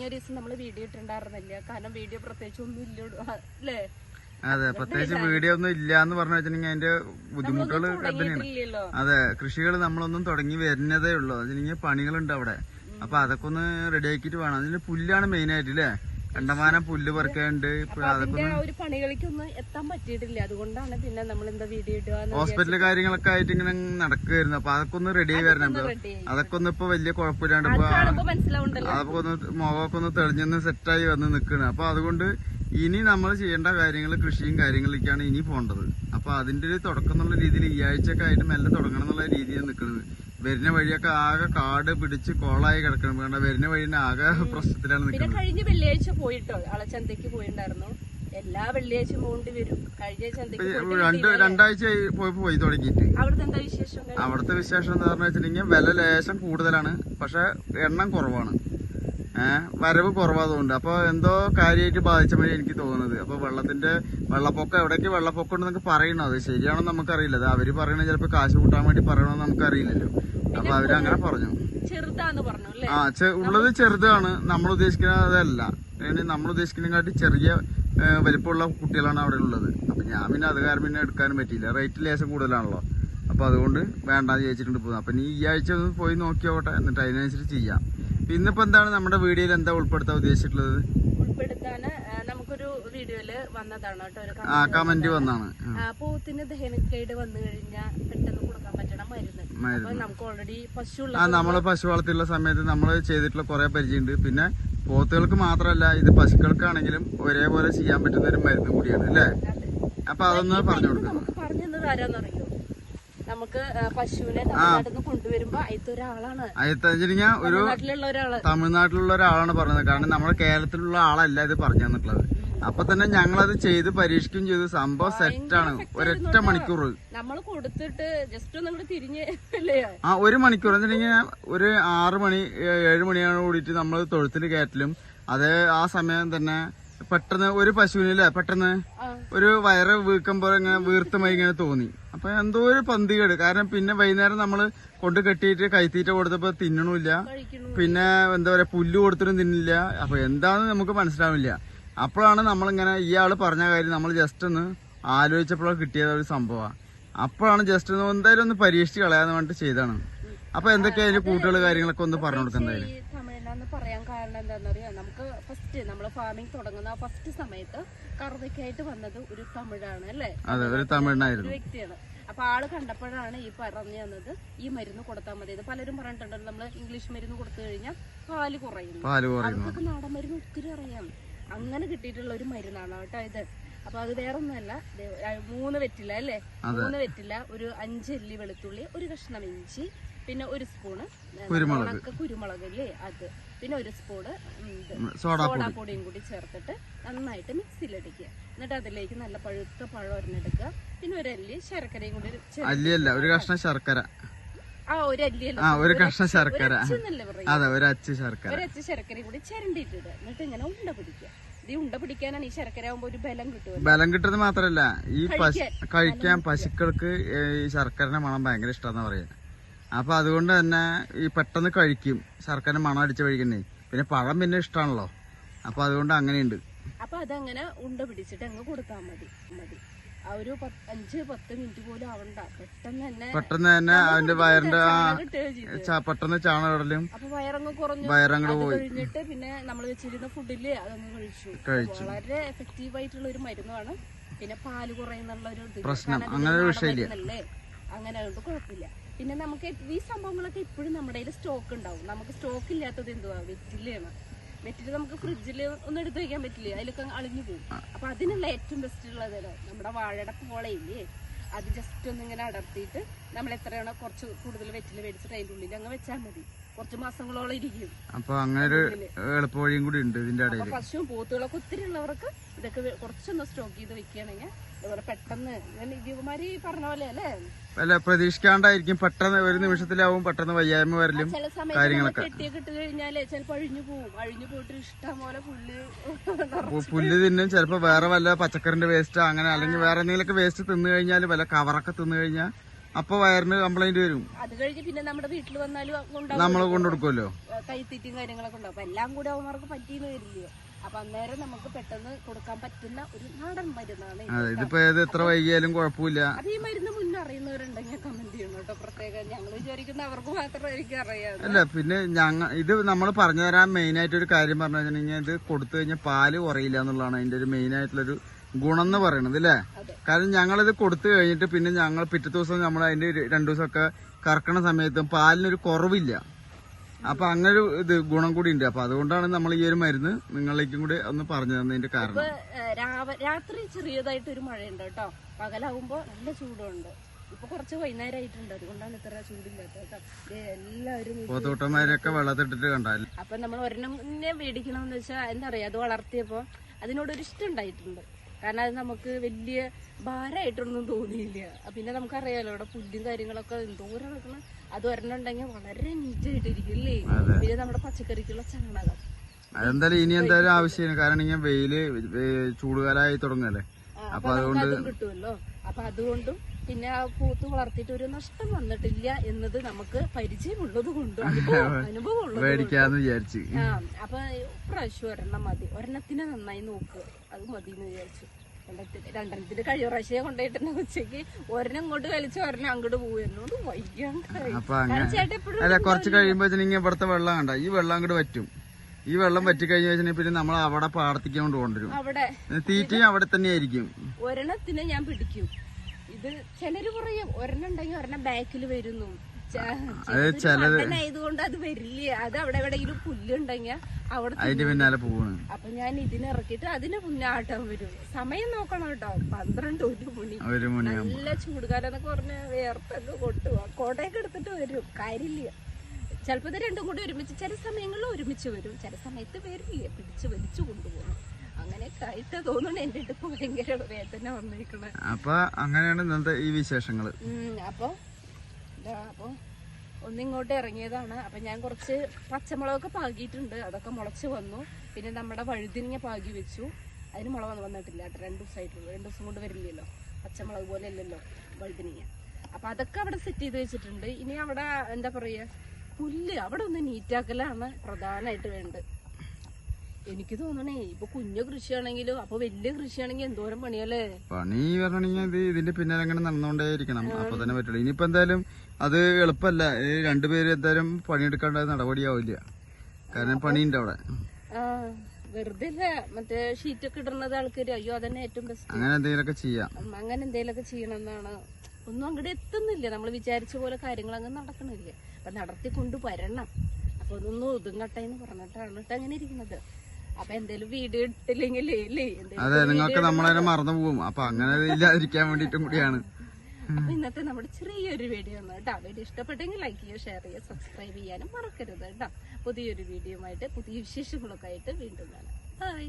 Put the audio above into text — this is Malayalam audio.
കഴിഞ്ഞ ഒരു ദിവസം നമ്മൾ വീഡിയോ ഇട്ടുണ്ടായിരുന്നില്ല കാരണം വീഡിയോ പ്രത്യേകിച്ച് ഒന്നും ഇല്ല അല്ലേ? അതെ പ്രത്യേകിച്ച് വീഡിയോ ഒന്നും ഇല്ല എന്ന് പറഞ്ഞു വെച്ചിട്ടുണ്ടെങ്കിൽ അതിന്റെ ബുദ്ധിമുട്ടുകൾ തന്നെയാണ് അതെ കൃഷികൾ നമ്മളൊന്നും തുടങ്ങി വരുന്നതേ ഉള്ളൂ. അതിന് പണികളുണ്ട് അവിടെ. അപ്പൊ അതൊക്കെ ഒന്ന് റെഡി ആക്കിയിട്ട് വേണം. അതിന് പുല്ലാണ് മെയിൻ ആയിട്ട് അല്ലേ കണ്ടമാനം പുല്ല് പറക്കുന്നുണ്ട് ഒരു പണികളിക്കൊന്നും എത്താൻ പറ്റിയിട്ടില്ല. അതുകൊണ്ടാണ് പിന്നെ നമ്മൾ എന്താ വീഡിയോ ഇടുക ഹോസ്പിറ്റൽ കാര്യങ്ങളൊക്കെ ആയിട്ട് ഇങ്ങനെ നടക്കുവായിരുന്നു. അപ്പൊ അതൊക്കെ ഒന്ന് റെഡി ആയി വരണം. അതൊക്കെ ഒന്ന് ഇപ്പൊ വലിയ കുഴപ്പമില്ലാണ്ട് അതൊക്കെ ഒന്ന് മുഖമൊക്കെ ഒന്ന് തെളിഞ്ഞൊന്ന് സെറ്റായി വന്ന് നിൽക്കണം അപ്പൊ അതുകൊണ്ട് ഇനി നമ്മൾ ചെയ്യേണ്ട കാര്യങ്ങൾ കൃഷിയും കാര്യങ്ങളിലേക്കാണ് ഇനി പോകേണ്ടത് അപ്പൊ അതിന്റെ ഒരു തുടക്കം എന്നുള്ള രീതിയിൽ ഈ ആഴ്ചയൊക്കെ ആയിട്ട് മെല്ലെ തുടങ്ങണം എന്നുള്ള രീതിയിൽ നിൽക്കുന്നത് വരുന്ന വഴിയൊക്കെ ആകെ കാട് പിടിച്ച് കോളായി കിടക്കണം. കാരണം വരുന്ന വഴി ആകെ പ്രശ്നത്തിലാണ് പിന്നെ കഴിഞ്ഞ വെള്ളിയാഴ്ച പോയിട്ടോ? അളച്ചന്തയ്ക്ക് പോയിണ്ടായിരുന്നു. എല്ലാ വെള്ളിയാഴ്ച പോകേണ്ടി വരും. കഴിഞ്ഞ രണ്ട് രണ്ടാഴ്ച പോയപ്പോ പോയി തുടങ്ങിയിട്ട്. അവിടുത്തെ എന്താ വിശേഷം? അവിടുത്തെ വിശേഷം എന്താ പറഞ്ഞു വെച്ചിട്ടുണ്ടെങ്കിൽ വില ലേശം കൂടുതലാണ്. പക്ഷെ എണ്ണം കുറവാണ്. ഏഹ് വരവ് കുറവാതുകൊണ്ട് അപ്പൊ എന്തോ കാര്യമായിട്ട് ബാധിച്ച മാതിരി എനിക്ക് തോന്നുന്നത്. അപ്പൊ വെള്ളത്തിന്റെ വെള്ളപ്പൊക്കം എവിടേക്ക് വെള്ളപ്പൊക്കം ഉണ്ടെന്നൊക്കെ പറയണോ? അത് ശരിയാണോ നമുക്കറിയില്ല. അത് അവർ പറയണത് ചിലപ്പോ കാശ് കൂട്ടാൻ വേണ്ടി പറയണമെന്ന് നമുക്കറിയില്ലല്ലോ. അപ്പൊ അവരങ്ങനെ പറഞ്ഞു. ചെറുതാന്ന് പറഞ്ഞു അല്ലേ? ആ ഉള്ളത് ചെറുതാണ്. നമ്മൾ ഉദ്ദേശിക്കുന്നതല്ല നമ്മൾ ഉദ്ദേശിക്കുന്നതിനെക്കാട്ടി ചെറിയ വലിപ്പമുള്ള കുട്ടികളാണ് അവിടെ ഉള്ളത്. അപ്പൊ ഞാൻ പിന്നെ അത് കാരണം പിന്നെ എടുക്കാനും പറ്റിയില്ല. റേറ്റ് ലേശം കൂടുതലാണല്ലോ. അപ്പൊ അതുകൊണ്ട് വേണ്ടാന്ന് ചോദിച്ചിട്ടുണ്ട് പോകുന്നത് അപ്പൊ നീ ഈ ആഴ്ച ഒന്ന് പോയി നോക്കിയോട്ടെ. എന്നിട്ട് അതിനനുസരിച്ച് ചെയ്യാം. ഇന്നിപ്പോ എന്താണ് നമ്മുടെ വീഡിയോയിൽ എന്താ ഉൾപ്പെടുത്താൻ ഉദ്ദേശിച്ചിട്ടുള്ളത്? നമുക്കൊരു വീഡിയോയിൽ വന്നതാണ് കേട്ടോ. ഒരു കമന്റ് വന്നാണ്. പൂത്തിന് ദഹനക്കേട് വന്നു കഴിഞ്ഞാൽ പെട്ടെന്ന് കൊടുക്കാൻ പറ്റണ മരുന്ന്. അപ്പൊ നമുക്ക് ഓൾറെഡി ആ നമ്മൾ പശു വളർത്തിയുള്ള സമയത്ത് നമ്മൾ ചെയ്തിട്ടുള്ള കുറെ പരിചയമുണ്ട്. പിന്നെ പോത്തുകൾക്ക് മാത്രമല്ല ഇത് പശുക്കൾക്കാണെങ്കിലും ഒരേപോലെ ചെയ്യാൻ പറ്റുന്ന ഒരു മരുന്ന് കൂടിയാണ് അല്ലേ? അപ്പൊ അതൊന്ന് പറഞ്ഞു കൊടുക്കണം. നമുക്ക് പറഞ്ഞു തന്നത് ആരാന്നറിയോ? നമുക്ക് പശുവിനെ തമിഴ്നാട്ടിൽ കൊണ്ടുവരുമ്പോ അതിലത്തെ ഒരാളാണ്. അയത്തഞ്ഞിരിഞ്ഞ ഒരു തമിഴ്നാട്ടിലുള്ള ഒരാളാണ് പറഞ്ഞത്. കാരണം നമ്മുടെ കേരളത്തിലുള്ള ആളല്ല ഇത് പറഞ്ഞു തന്നിട്ടുള്ളത്. അപ്പൊ തന്നെ ഞങ്ങളത് ചെയ്ത് പരീക്ഷിക്കുകയും ചെയ്തു. സംഭവം സെറ്റാണ് ഒരൊറ്റ മണിക്കൂർ നമ്മൾ കൊടുത്തിട്ട് ജസ്റ്റ് ഒന്ന് തിരിഞ്ഞ് ആ ഒരു മണിക്കൂർ എന്നിട്ടുണ്ടെങ്കിൽ ഒരു ആറ് മണി ഏഴ് മണിയാണ് കൂടിയിട്ട് നമ്മൾ തൊഴുത്തിൽ കയറ്റലും അതേ ആ സമയം തന്നെ പെട്ടെന്ന് ഒരു പശുവിനില്ല പെട്ടെന്ന് ഒരു വയറ് വീക്കം പോലെ ഇങ്ങനെ വീർത്തമായി ഇങ്ങനെ തോന്നി. അപ്പൊ എന്തോ ഒരു പന്തികേട്. കാരണം പിന്നെ വൈകുന്നേരം നമ്മൾ കൊണ്ട് കെട്ടിയിട്ട് കൈത്തീറ്റ കൊടുത്തപ്പോ തിന്നണില്ല പിന്നെ എന്താ പറയാ പുല്ല് കൊടുത്തിട്ടും തിന്നില്ല. അപ്പൊ എന്താന്ന് നമുക്ക് മനസ്സിലാവില്ല അപ്പോഴാണ് നമ്മളിങ്ങനെ ഇയാൾ പറഞ്ഞ കാര്യം നമ്മൾ ജസ്റ്റ് ഒന്ന് ആലോചിച്ചപ്പോഴാണ് കിട്ടിയത് ഒരു സംഭവമാണ് അപ്പോഴാണ് ജസ്റ്റ് ഒന്ന് എന്തായാലും ഒന്ന് പരീക്ഷിച്ച് കളയാന്ന് പറഞ്ഞിട്ട് ചെയ്താണ് അപ്പൊ എന്തൊക്കെയാ അതിന്റെ കൂട്ടുകൾ കാര്യങ്ങളൊക്കെ ഒന്ന് പറഞ്ഞു കൊടുക്കുന്നത് ഈ തമിഴ്നാന്ന് പറയാൻ കാരണം എന്താണെന്നറിയാം നമുക്ക് ഫസ്റ്റ് നമ്മൾ ഫാമിംഗ് തുടങ്ങുന്ന ഫസ്റ്റ് സമയത്ത് കറുതയ്ക്കായിട്ട് വന്നത് ഒരു തമിഴാണ് അല്ലേ? അതെ ഒരു തമിഴ്നായിരുന്നു. വ്യക്തിയാണ്. അപ്പൊ ആൾ കണ്ടപ്പോഴാണ് ഈ പറഞ്ഞു തന്നത് ഈ മരുന്ന് കൊടുത്താൽ മതി. പലരും പറഞ്ഞിട്ടുണ്ടല്ലോ നമ്മൾ ഇംഗ്ലീഷ് മരുന്ന് കൊടുത്തു കഴിഞ്ഞാൽ പാൽ കുറയും അവർക്കൊക്കെ നാടൻ മരുന്ന് ഒത്തിരി അറിയാം. അങ്ങനെ കിട്ടിയിട്ടുള്ള ഒരു മരുന്നാണ് കേട്ടോ ഇത്. അപ്പൊ അത് വേറെ ഒന്നുമല്ല മൂന്ന് വെറ്റില അല്ലേ? മൂന്ന് വെറ്റില ഒരു അഞ്ച് അല്ലി വെളുത്തുള്ളി ഒരു കഷ്ണം ഇഞ്ചി പിന്നെ ഒരു സ്പൂണ് കുരുമുളക്. ഉണക്ക കുരുമുളക് ഇല്ലേ? അത്. പിന്നെ ഒരു സ്പൂണ് സോഡാ സോഡാപ്പൊടിയും കൂടി ചേർത്തിട്ട് നന്നായിട്ട് മിക്സിയിലടിക്കുക എന്നിട്ട് അതിലേക്ക് നല്ല പഴുത്ത പഴം ഒരെണ്ണെടുക്കുക പിന്നെ ഒരു അല്ലി ശർക്കരയും കൂടി അല്ലിയല്ല ഒരു കഷ്ണം ശർക്കര. ആ ഒരു കഷ്ണ ശർക്കര. അതെ ഒരു അച്ച് ശർക്കര. ഒരു അച്ഛ ശർക്കരയും കൂടി ചിരണ്ടിയിട്ടിടുക. എന്നിട്ട് ഇങ്ങനെ ഉണ്ട പിടിക്കുക. ഇത് ഉണ്ട പിടിക്കാനാണ് ഈ ശർക്കര ആകുമ്പോ ഒരു ബലം കിട്ടുമല്ലോ. ബലം കിട്ടുന്നത് മാത്രല്ല ഈ കഴിക്കാൻ. പശുക്കൾക്ക് ഈ ശർക്കരന്റെ മണം ഭയങ്കര ഇഷ്ടമെന്നാ പറയാ അപ്പൊ അതുകൊണ്ട് തന്നെ ഈ പെട്ടെന്ന് കഴിക്കും. ശർക്കര മണം അടിച്ച് കഴിക്കുന്നേ പിന്നെ പഴം പിന്നെ ഇഷ്ടമാണല്ലോ അപ്പൊ അതുകൊണ്ട് അങ്ങനെയുണ്ട്. അപ്പൊ അതങ്ങനെ ഉണ്ട പിടിച്ചിട്ട് അങ്ങ് കൊടുത്താൽ മതി. മതി. ഒരു അഞ്ച് പത്ത് മിനിറ്റ് പോലും ആവണ്ട. പെട്ടെന്ന് തന്നെ പെട്ടെന്ന് തന്നെ അതിന്റെ വയറിന്റെ പെട്ടെന്ന് ചാണകടലും അപ്പൊ വയറങ്ങ് കുറഞ്ഞു. വയറങ്ങട് അത് പോയി. കഴിഞ്ഞിട്ട് പിന്നെ നമ്മൾ വെച്ചിരുന്ന ഫുഡിൽ അതങ്ങ് കഴിച്ചു. കഴിച്ചു. വളരെ എഫക്റ്റീവ് ആയിട്ടുള്ള ഒരു മരുന്നാണ് പിന്നെ പാൽ കുറയുന്നുള്ള ഒരു പ്രശ്നം. അങ്ങനെ ഒരു വിഷയമില്ല. അങ്ങനെ അതുകൊണ്ട് കുഴപ്പമില്ല. പിന്നെ നമുക്ക് ഈ സംഭവങ്ങളൊക്കെ ഇപ്പോഴും നമ്മുടെ കയ്യിൽ സ്റ്റോക്ക് ഉണ്ടാവും നമുക്ക് സ്റ്റോക്ക് ഇല്ലാത്തത് എന്തുവാ? വെറ്റിലാണ് വെറ്റിൽ നമുക്ക് ഫ്രിഡ്ജിൽ ഒന്നും എടുത്ത് വെക്കാൻ പറ്റില്ല? അതിലൊക്കെ അളിഞ്ഞു പോകും. അപ്പൊ അതിനുള്ള ഏറ്റവും ബെസ്റ്റ് ഉള്ളത് നമ്മുടെ വാഴയുടെ പോളയില്ലേ? അത് ജസ്റ്റ് ഒന്നിങ്ങനെ അടർത്തിയിട്ട് നമ്മൾ എത്രയാണോ കുറച്ച് കൂടുതൽ വെറ്റിൽ മേടിച്ചിട്ട് അതിന്റെ ഉള്ളിൽ അങ്ങ് വെച്ചാൽ മതി. കുറച്ച് മാസങ്ങളോളം ഇരിക്കും. അപ്പൊ അങ്ങനെ ഒരു എളുപ്പ വഴിയും കൂടി ഉണ്ട് ഇതിന്റെ ഇടയിൽ പശുവും പോത്തുകളൊക്കെ ഒത്തിരി ഉള്ളവർക്ക് ഇതൊക്കെ കുറച്ചൊന്ന് സ്റ്റോക്ക് ചെയ്ത് വെക്കുകയാണെങ്കിൽ അതുപോലെ പെട്ടെന്ന് ഇതുമാരി പറഞ്ഞ പോലെ അല്ലേ? അല്ല പ്രതീക്ഷിക്കാണ്ടായിരിക്കും. പെട്ടെന്ന് ഒരു നിമിഷത്തിലാവും പെട്ടെന്ന് വയ്യായ്മ വരലും കാര്യങ്ങളൊക്കെ സമയത്ത് നമ്മൾ കെട്ടിയൊക്കെ ഇട്ട് കഴിഞ്ഞാൽ ചിലപ്പോ അഴിഞ്ഞു പോവും. അഴിഞ്ഞു പോയിട്ട് ഇഷ്ടം പോലെ പുല്ല് തിന്നും ചിലപ്പോ വേറെ വല്ല പച്ചക്കറിന്റെ വേസ്റ്റ് അങ്ങനെ അല്ലെങ്കിൽ വേറെ എന്തെങ്കിലുമൊക്കെ വേസ്റ്റ് തിന്നു കഴിഞ്ഞാൽ വല്ല കവറൊക്കെ തിന്നു കഴിഞ്ഞാൽ അപ്പൊ വയറിന് കംപ്ലൈന്റ് വരും. അത് കഴിഞ്ഞ് പിന്നെ നമ്മുടെ വീട്ടിൽ വന്നാലും നമ്മളെ നമ്മൾ കൊണ്ടുകൊടുക്കുമല്ലോ കൈത്തീറ്റും കാര്യങ്ങളൊക്കെ ഉണ്ടാവും അപ്പൊ എല്ലാം കൂടെ അവന്മാർക്ക് പറ്റിയെന്ന് വരില്ലയോ അപ്പൊ അന്നേരം നമുക്ക് പെട്ടെന്ന് കൊടുക്കാൻ പറ്റുന്ന ഒരു നാടൻ മരുന്നാണ് ഇതിപ്പോ ഏത് എത്ര വൈകിയാലും കുഴപ്പമില്ല. അത് ഈ മരുന്ന് മുന്നേ അറിയുന്നവരുണ്ടെങ്കിൽ കമന്റ് ചെയ്യണം കേട്ടോ. പ്രത്യേകം ഞങ്ങൾ വിചാരിക്കുന്ന അവർക്ക് മാത്രമായിരിക്കും അറിയാം അല്ല പിന്നെ ഞങ്ങ ഇത് നമ്മൾ പറഞ്ഞു തരാൻ മെയിൻ ആയിട്ട് ഒരു കാര്യം പറഞ്ഞു കഴിഞ്ഞാൽ ഇത് കൊടുത്തു കഴിഞ്ഞാൽ പാൽ കുറയില്ല എന്നുള്ളതാണ് അതിന്റെ ഒരു മെയിൻ ആയിട്ടുള്ളൊരു ഗുണം എന്ന് പറയുന്നത് അല്ലേ. കാരണം ഞങ്ങളിത് കൊടുത്തു കഴിഞ്ഞിട്ട് പിന്നെ ഞങ്ങൾ പിറ്റേ ദിവസം നമ്മൾ അതിന്റെ രണ്ടു ദിവസമൊക്കെ കറക്കണ സമയത്തും പാലിനൊരു കുറവില്ല. അപ്പൊ അങ്ങനെ ഒരു ഇത് ഗുണം കൂടി ഉണ്ട് അപ്പൊ അതുകൊണ്ടാണ് നമ്മൾ ഈ ഒരു മരുന്ന് നിങ്ങളിലേക്കും കൂടി ഒന്ന് പറഞ്ഞു തന്നതിന്റെ കാരണം. രാത്രി ചെറിയതായിട്ട് ഒരു മഴയുണ്ട് കേട്ടോ. പകലാവുമ്പോ നല്ല ചൂടുണ്ട്. ഇപ്പൊ കുറച്ച് വൈകുന്നേരമായിട്ടുണ്ട് അതുകൊണ്ടാണ് ഇത്ര ചൂടില്ലാത്തത് കേട്ടോ. എല്ലാവരും ഇത് പോത്തോട്ടന്മാരെയൊക്കെ വെള്ളത്തിട്ടിട്ട് കണ്ടാൽ അപ്പൊ നമ്മൾ ഒരെണ്ണം മേടിക്കണം എന്ന് വെച്ചാൽ എന്താ പറയാ അത് വളർത്തിയപ്പോ അതിനോടൊരു ഇഷ്ടം ഉണ്ടായിട്ടുണ്ട്. കാരണം അത് നമുക്ക് വലിയ ഭാരമായിട്ടൊന്നും തോന്നിയില്ല. പിന്നെ നമുക്കറിയാലോ അവിടെ പുല്ലും കാര്യങ്ങളൊക്കെ എന്തോരം നടക്കണം. അത് വരണുണ്ടെങ്കിൽ ഉണ്ടെങ്കിൽ വളരെ നീറ്റായിട്ടിരിക്കും അല്ലേ പിന്നെ നമ്മുടെ പച്ചക്കറിക്കുള്ള ചാണകം. അതെന്തായാലും ഇനി എന്തായാലും ആവശ്യമാണ് കാരണം ഇങ്ങനെ വെയിൽ ചൂടുകാലായി തുടങ്ങല്ലേ അപ്പൊ അതുകൊണ്ട് അതും കിട്ടുമല്ലോ. അപ്പൊ അതുകൊണ്ടും പിന്നെ ആ പൂത്ത് വളർത്തിയിട്ട് ഒരു നഷ്ടം വന്നിട്ടില്ല എന്നത് നമുക്ക് പരിചയമുള്ളത് കൊണ്ടും അനുഭവം ആ അപ്പൊ പ്രാവശ്യം ഒരെണ്ണം മതി. ഒരെണ്ണത്തിനെ നന്നായി നോക്കുക അത് മതി എന്ന് വിചാരിച്ചു രണ്ടെണ്ണത്തിന്റെ കഴിവ് പ്രാവശ്യം കൊണ്ടുപോയിട്ട് ഉച്ചയ്ക്ക് ഒരെണ്ണം ഇങ്ങോട്ട് കളിച്ച് ഒരെണ്ണം അങ്ങോട്ട് പോകും എന്നോട് വയ്യാണ്ടായി. അപ്പൊ അങ്ങനെ ചേട്ടൻ എപ്പോഴും അല്ല കുറച്ച് കഴിയുമ്പോ ഇവിടുത്തെ വെള്ളം കണ്ട ഈ വെള്ളം അങ്ങോട്ട് പറ്റും ഈ വെള്ളം പറ്റി കഴിഞ്ഞ വെച്ചിട്ടുണ്ടെങ്കിൽ പിന്നെ നമ്മൾ അവിടെ പാടത്തേക്ക് കൊണ്ട് കൊണ്ടുവരും അവിടെ തീറ്റയും അവിടെ തന്നെ ആയിരിക്കും ഒരെണ്ണത്തിന് ഞാൻ പിടിക്കും. ഇത് ചിലര് പറയും ഒരെണ്ണം ഉണ്ടെങ്കിൽ ഒരെണ്ണം ബാക്കിൽ വരുന്നു. ആയതുകൊണ്ട് അത് വരില്ല? അത് അവിടെ എവിടെയെങ്കിലും പുല്ലുണ്ടെങ്കിൽ അവിടെ അതിന്റെ പിന്നാലെ പോവാണ്. അപ്പൊ ഞാൻ ഇതിനിറക്കിട്ട് അതിന് പുന്നാട്ടം വരും. സമയം നോക്കണം കേട്ടോ. പന്ത്രണ്ട് ഒരു മണി. ഒരു മണി നല്ല ചൂടുകാലം എന്നൊക്കെ പറഞ്ഞ വേർത്തൊക്കെ കൊട്ടുക. കോട്ടയൊക്കെ എടുത്തിട്ട് വരും. കാര്യമില്ല. ചിലപ്പോ ഇത് രണ്ടും കൂടി ഒരുമിച്ച് ചില സമയങ്ങളിൽ ഒരുമിച്ച് വരും. ചില സമയത്ത് വരില്ല. പിടിച്ച് വലിച്ചു കൊണ്ടുപോകും. അപ്പൊ അങ്ങനെയാണ് ഇന്നത്തെ ഈ വിശേഷങ്ങൾ. അപ്പൊ അപ്പൊ ഒന്നിങ്ങോട്ട് ഇറങ്ങിയതാണ്. അപ്പൊ ഞാൻ കുറച്ച് പച്ചമുളകൊക്കെ പാകിയിട്ടുണ്ട്. അതൊക്കെ മുളച്ച് വന്നു. പിന്നെ നമ്മുടെ വഴുതിരിങ്ങ പാകി വെച്ചു. അതിന് മുള വന്ന് വന്നിട്ടില്ല കേട്ടോ. രണ്ടു ദിവസമായിട്ടുള്ളൂ രണ്ടു ദിവസം കൊണ്ട് വരില്ലല്ലോ. പച്ചമുളക് പോലെ അല്ലല്ലോ വഴുതിരിങ്ങ അപ്പൊ അതൊക്കെ അവിടെ സെറ്റ് ചെയ്ത് വെച്ചിട്ടുണ്ട്. ഇനി അവിടെ എന്താ പറയാ പുല്ല് അവിടെ ഒന്ന് നീറ്റാക്കലാണ് പ്രധാനമായിട്ട് വേണ്ടത്. എനിക്ക് തോന്നണേ ഇപ്പൊ കുഞ്ഞു കൃഷിയാണെങ്കിലും അപ്പൊ വലിയ കൃഷിയാണെങ്കിൽ എന്തോരം പണിയല്ലേ? പണി പറഞ്ഞിട്ടുണ്ടെങ്കിൽ ഇത് ഇതിന്റെ പിന്നാലെ അങ്ങനെ നടന്നുകൊണ്ടേ ഇരിക്കണം അപ്പൊ തന്നെ പറ്റുള്ളൂ. ഇനിയിപ്പോ എന്തായാലും അത് എളുപ്പമല്ല. രണ്ടുപേര് എന്തായാലും പണിയെടുക്കേണ്ട നടപടിയാവില്ല കാരണം പണിയുണ്ട് അവിടെ. വെറുതെ മറ്റേ ഷീറ്റ് ഒക്കെ ഇടുന്നത് ആൾക്കാര്. അയ്യോ അതന്നെ ഏറ്റവും ബെസ്റ്റ് അങ്ങനെ എന്തെങ്കിലുമൊക്കെ ചെയ്യാം. അങ്ങനെ എന്തെങ്കിലുമൊക്കെ ചെയ്യണമെന്നാണ്. ഒന്നും അങ്ങോട്ട് എത്തുന്നില്ല. നമ്മൾ വിചാരിച്ച പോലെ കാര്യങ്ങൾ അങ്ങ് നടക്കണില്ല. അപ്പൊ നടത്തിക്കൊണ്ട് വരണം. അപ്പൊ അതൊന്നും ഒതുങ്ങട്ടെ എന്ന് പറഞ്ഞിട്ടാണ് അങ്ങനെ ഇരിക്കുന്നത്. അപ്പൊ എന്തേലും വീഡിയോ ഇട്ടില്ലെങ്കിൽ അതെ നിങ്ങൾക്ക് നമ്മളതിനെ മറന്നു പോകും. അപ്പൊ അങ്ങനെ ഇല്ലാതിരിക്കാൻ വേണ്ടിട്ടും കൂടിയാണ്. ഇന്നത്തെ നമ്മുടെ ചെറിയൊരു വീഡിയോ ആണ് കേട്ടോ. വീഡിയോ ഇഷ്ടപ്പെട്ടെങ്കിൽ ലൈക്ക് ചെയ്യുക ഷെയർ ചെയ്യുക സബ്സ്ക്രൈബ് ചെയ്യാനും മറക്കരുത് കേട്ടോ. പുതിയൊരു വീഡിയോ ആയിട്ട് പുതിയ വിശേഷങ്ങളൊക്കെ ആയിട്ട് വീണ്ടും കാണാം. ബൈ